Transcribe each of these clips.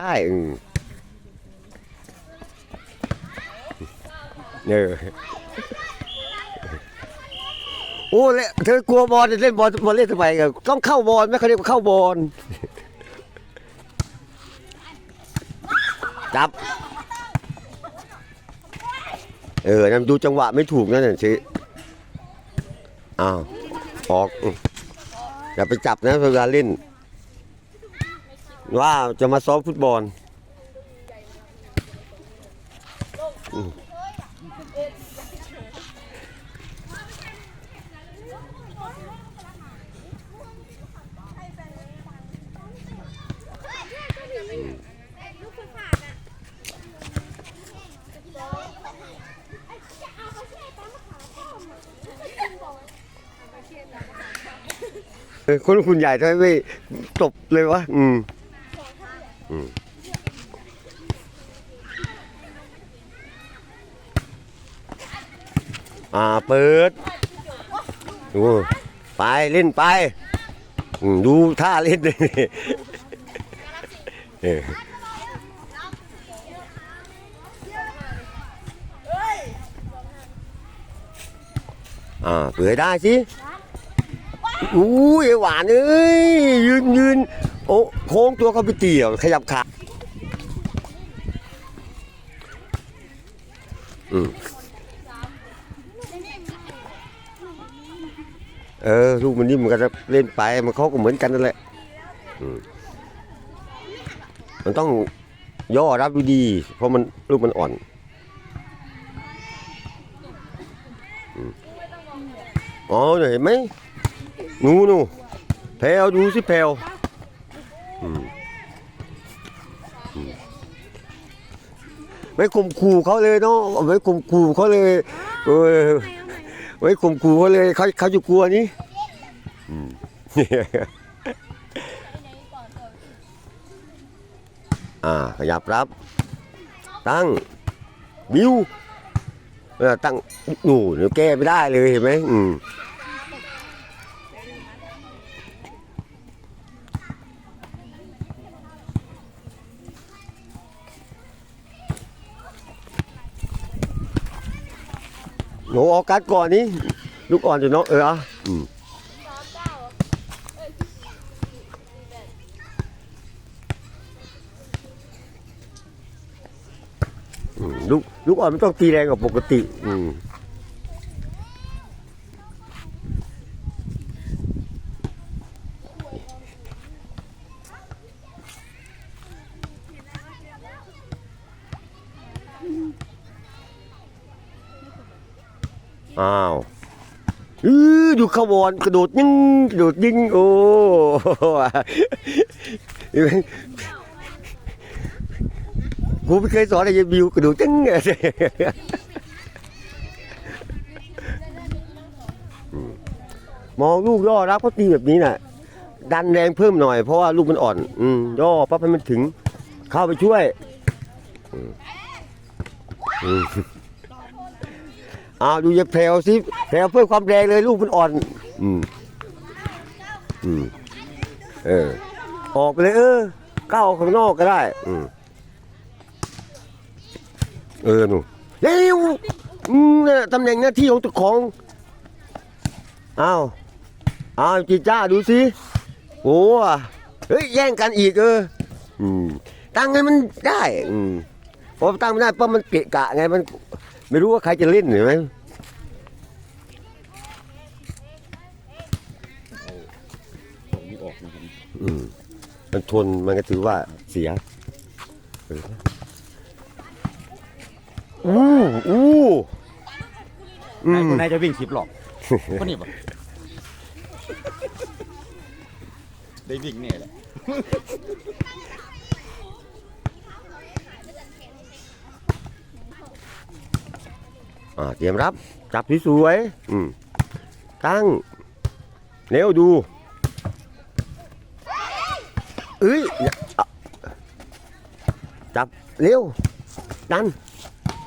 ได้อืมเออโอ้เละเธอกลัวบอลเล่นบอลบอลเล่นทำไมกันต้องเข้าบอลไม่เขาเรียกว่าเข้าบอลจับ เออนั่นดูจังหวะไม่ถูกนั่นน่ะสิอ้าวออกอืมอย่าไปจับนะเวลาเล่น ว่าจะมาซ้อมฟุตบอลคนคุณใหญ่ทำไมไม่ตบเลยวะ อืม อ่าเปิดดูไปเล่นไป ดูท่าเล่นเลยอ่าเปิดได้สิอู้ยหวานเอ้ยยืนยืน โอ้โค้งตัวเขาไปเตี่ยว ขยับขาอืมเออลูกมันนี่มันก็จะเล่นไปมันเขาก็เหมือนกันนั่นแหละมันต้องย่อรับดีๆเพราะมันลูกมันอ่อนอ๋อเห็นไหมนูนูแพลวดูสิแพลวอืมอืม ไว้ข่มขู่เขาเลยเนาะไว้ข่มขู่เขาเลยเออไว้ข่มขู่เขาเลยเขาเขาจะกลัวนี่อืมอ่าขยับรับ ตั้งบิวเออตั้งหนูเดี๋ยวแก้ไม่ได้เลยเห็นไหมอืม หนูออกกัดก่อนนี่ลูกอ่อนอยู่เนาะเอออะอืมอืมลูกลูกอ่อนมันต้องตีแรงกว่าปกติ อืม อ้าวอือดูขบวนกระโดดยิงกระโดดยิงโอ้กูไม่เคยสอนอะไรบิวกระโดดจังมมองลูกย่อรับก็ตีแบบนี้น่ะ ดันแรงเพิ่มหน่อยเพราะว่าลูกมันอ่อน อืมย่อปั๊บให้มันถึง เข้าไปช่วยอืม อืมเอาดูอย่าแผ่วสิแผ่วเพิ่มความแรงเลยลูกมันอ่อน อืมอืมเออ ออกไปเลย เออก้าวออกข้างนอกก็ได้ อืมเออหนูเร็วอืมนั่นน่ะตำแหน่งหน้าที่ของเจ้าของอ้าวอ้าวจีจ้าดูสิโอ้เฮ้ยแย่งกันอีกเออ อืมตั้งให้มันได้ อืมพอตั้งไม่ได้ปั๊บมันเกะกะไงมัน ไม่รู้ว่าใครจะเล่นเห็นไหมอืมมันทนมันก็ถือว่าเสียเอออู้อู้อืนายมคนนายจะวิ่งสิบหลอกคนนี้ปะได้วิ่งเนี่ยแหละ อ่าเตรียมรับ จับสวยๆอืมตั้ง เร็วดูเอ้ยจับเร็วดัน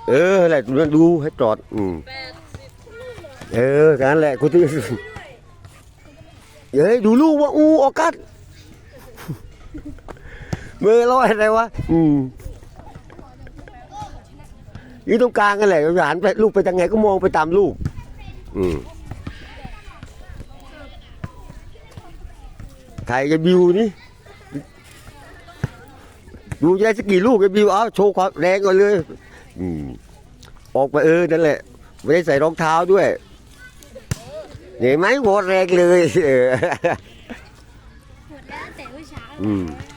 เออแหละดูให้จอด อืมเออกันแหละคุณที่เฮ้ยดูลูกว่าอูออกัสมือลอยอะไรวะ อืม อยู่ตรงกลางกันแหละหันไปลูกไปทางไหนก็มองไปตามลูก อืมใครจะบิวนี่ดูจะได้สักกี่ลูกจะบิวเอาโชว์ความแรงก่อนเลย อืมออกไปเออนั่นแหละ ไม่ได้ใส่รองเท้าด้วยเห็นไหมหมดแรงเลยเออ หมดแล้วแต่เมื่อเช้า อืมเ